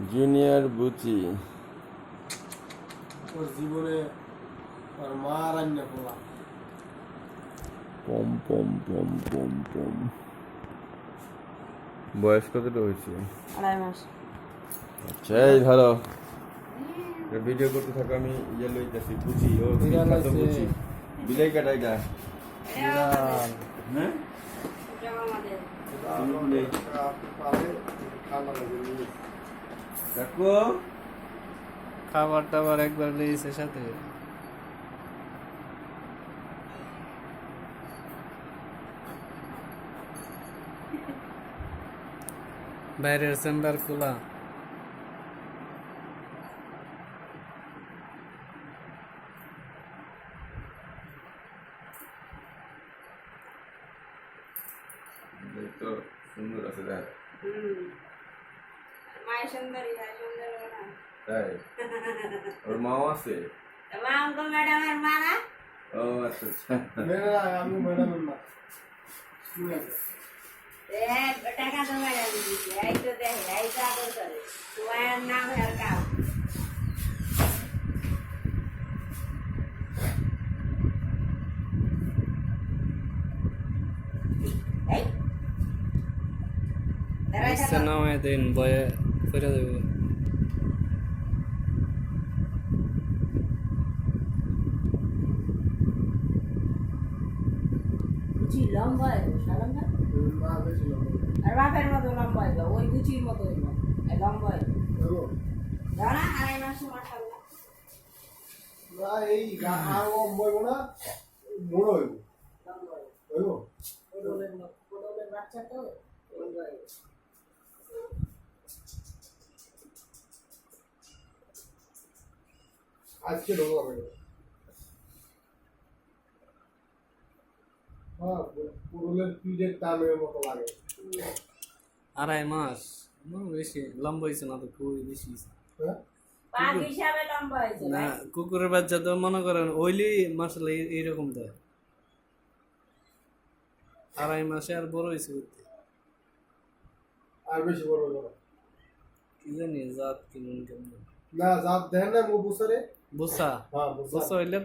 Junior বুচি ওর জীবনে মা রান্না পম পম পম পম পম। বয়স কতটা হয়েছে? আড়াই মাস। আচ্ছা এই ধরো। ভিডিও করতে থাকো আমি ইয়ে লইতেছি বুঝি ও। বুঝি? বিলাই কাটাই যা হ্যাঁ? আমাদের। দেখো। খাবার টাবার একবার লেগেছে সাথে। বাইরের চেম্বার খোলা। তো সুন্দর আছে দেখ। হুম মায়ের সুন্দরী হয় সুন্দর না তাই ওর মাও আছে মা অঙ্কল ম্যাডামের মা না ও আচ্ছা আচ্ছা মেয়েরা আমি ম্যাডামের মা শুনে এক টাকা তো ম্যাডাম দিচ্ছে এই তো দেখে এই তো আদর করে তোমার নাম আর কাউ এই দাঁড়াই করে দেবে বুঝি লম্বা আর বাপের মতো লম্বা ওই গুচির মতো হইবো, লম্বা হইবো। দেখো আড়াই মাস সময় না এই আর ও বইব না মোড়ো হইব। লম্বা হইব? বাচ্চা তো, আজকে ঢোকা হবে হ্যাঁ পুরুলের পিঠের টানের মতো লাগে। আড়াই মাস। বেশি। লম্বা হয়েছে না তো খুবই বেশি। হ্যাঁ? পাক হিসাবে লম্বা হয়েছে, না। কুকুরের বাচ্চা তো মনে করেন ওইলি মাসালে এইরকম দেয়। আড়াই মাসে আর বড় হয়েছে আর বেশি বড় না। কি জানি জাত কেমন কেমন না জাত দেন না মো বুসারে। বুসা? হ্যাঁ বুসা হইলে